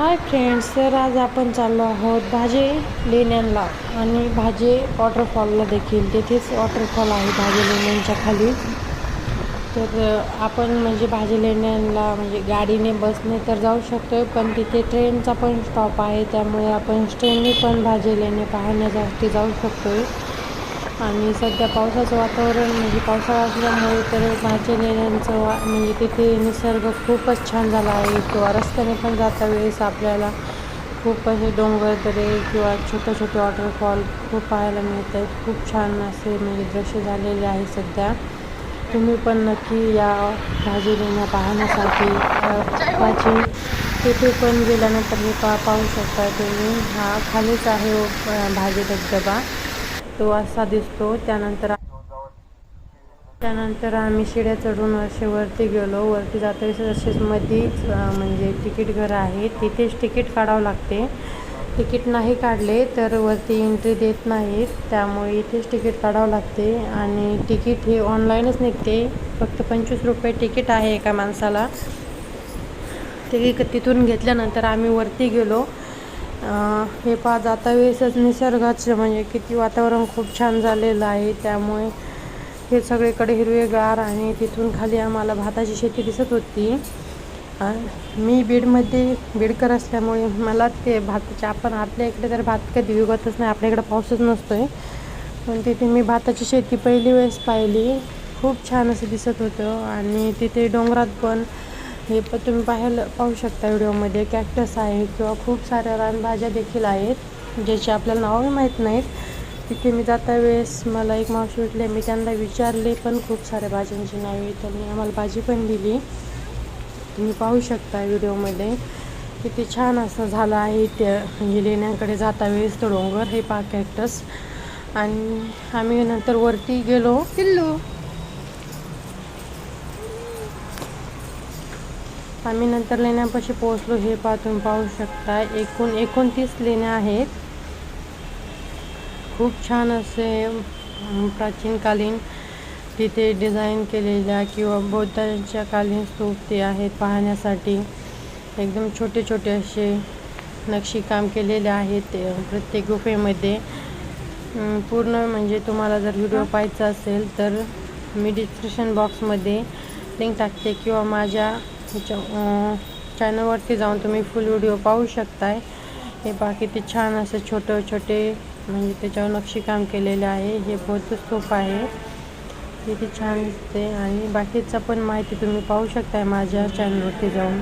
Hi friends तर आज आपण चाललो आहोत भाजे लेण्यांना आणि भाजे वॉटरफॉलला देखील. तिथेच वॉटरफॉल आहे भाजे लेण्यांच्या खाली. तर आपण म्हणजे भाजी लेण्यांना म्हणजे गाडीने बसने तर जाऊ शकतो आहे पण तिथे ट्रेनचा पण स्टॉप आहे. त्यामुळे आपण ट्रेनने पण भाजी लेणे पाहण्यासाठी जाऊ शकतो आहे आणि सध्या पावसाचं वातावरण म्हणजे पावसाळा असल्यामुळे तर भाजी लेण्यांचं वा म्हणजे तिथे निसर्ग खूपच छान झाला आहे. किंवा रस्त्याने पण जाता वेळेस आपल्याला खूप असे डोंगर दरे किंवा छोटे छोटे वॉटरफॉल खूप पाहायला मिळत आहेत खूप छान असे म्हणजे दृश्य झालेले आहे सध्या. तुम्ही पण नक्की या भाजी लेण्या पाहण्यासाठी अ, माझी तिथे पण गेल्यानंतर हे पा पाहू शकता तुम्ही. हा खालीच आहे भाजी धबधबा तो असा दिसतो. त्यानंतर त्यानंतर आम्ही शिड्या चढून असे वरती गेलो. वरती जाता तसेच असेच मध्येच म्हणजे तिकीट घर आहे. तिथेच तिकीट काढावं लागते. तिकीट नाही काढले तर वरती एंट्री देत नाहीत. त्यामुळे इथेच तिकीट काढावं लागते. आणि तिकीट हे ऑनलाईनच निघते. फक्त पंचवीस रुपये तिकीट आहे एका माणसाला. ते तिथून घेतल्यानंतर आम्ही वरती गेलो. हे पा जाता वेळेसच निसर्गाचं म्हणजे किती वातावरण खूप छान झालेलं आहे. त्यामुळे हे सगळीकडे हिरवेगार आणि तिथून खाली आम्हाला भाताची शेती दिसत होती. मी बीडमध्ये बीडकर असल्यामुळे मला ते भाताचे आपण आपल्या इकडे तर भात कधी उगतच नाही आपल्या इकडे पाऊसच नसतो आहे पण तिथे मी भाताची शेती पहिली वेळेस पाहिली. खूप छान असं दिसत होतं आणि तिथे डोंगरात पण हे पण तुम्ही पाहायला पाहू शकता व्हिडिओमध्ये कॅक्टस आहे किंवा खूप साऱ्या रानभाज्या देखील आहेत ज्याची आपल्याला नावही माहीत नाहीत. तिथे मी जाता वेळेस मला एक मावशी भेटले मी त्यांना विचारले पण खूप साऱ्या भाज्यांची नावे त्यांनी आम्हाला भाजी पण दिली. तुम्ही पाहू शकता व्हिडिओमध्ये किती छान असं झालं आहे त्या म्हणजे लेण्यांकडे जाता वेळेस तो डोंगर हे पा कॅक्टस आणि आम्ही नंतर वरती गेलो. किल्लू आम्ही नंतर लेण्यापाशी पोहोचलो हे पा तुम्ही पाहू शकता. एकूण एकोणतीस लेण्या आहेत. खूप छान असे प्राचीनकालीन तिथे डिझाईन केलेल्या किंवा बौद्धांच्या कालीन स्तूप ते आहेत पाहण्यासाठी. एकदम छोटे छोटे असे नक्षीकाम केलेले आहेत प्रत्येक गुफेमध्ये. पूर्ण म्हणजे तुम्हाला जर व्हिडिओ पाहायचा असेल तर मी डिस्क्रिप्शन बॉक्समध्ये लिंक टाकते किंवा माझ्या ह्याच्या चॅनलवरती जाऊन तुम्ही फुल व्हिडिओ पाहू शकताय. हे बाकी ते छान असे छोटे छोटे म्हणजे त्याच्यावर नक्षीकाम केलेले आहे. हे बौद्ध स्तूप आहे. किती छान दिसते आणि बाकीचा पण माहिती तुम्ही पाहू शकताय माझ्या चॅनलवरती जाऊन.